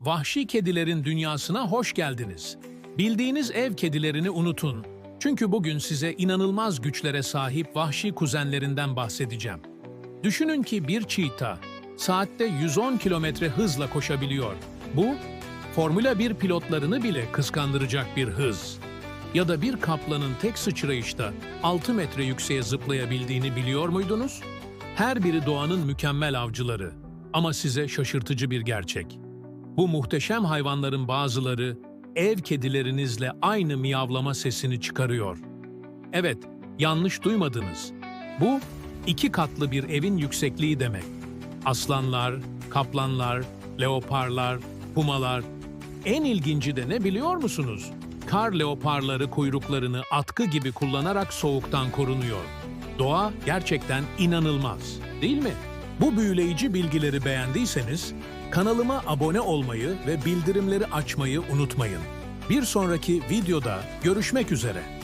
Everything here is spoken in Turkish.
Vahşi kedilerin dünyasına hoş geldiniz. Bildiğiniz ev kedilerini unutun. Çünkü bugün size inanılmaz güçlere sahip vahşi kuzenlerinden bahsedeceğim. Düşünün ki bir çita saatte 110 kilometre hızla koşabiliyor. Bu, Formula 1 pilotlarını bile kıskandıracak bir hız. Ya da bir kaplanın tek sıçrayışta 6 metre yükseğe zıplayabildiğini biliyor muydunuz? Her biri doğanın mükemmel avcıları. Ama size şaşırtıcı bir gerçek. Bu muhteşem hayvanların bazıları ev kedilerinizle aynı miyavlama sesini çıkarıyor. Evet, yanlış duymadınız. Bu iki katlı bir evin yüksekliği demek. Aslanlar, kaplanlar, leoparlar, pumalar. En ilginci de ne biliyor musunuz? Kar leoparları kuyruklarını atkı gibi kullanarak soğuktan korunuyor. Doğa gerçekten inanılmaz, değil mi? Bu büyüleyici bilgileri beğendiyseniz kanalıma abone olmayı ve bildirimleri açmayı unutmayın. Bir sonraki videoda görüşmek üzere.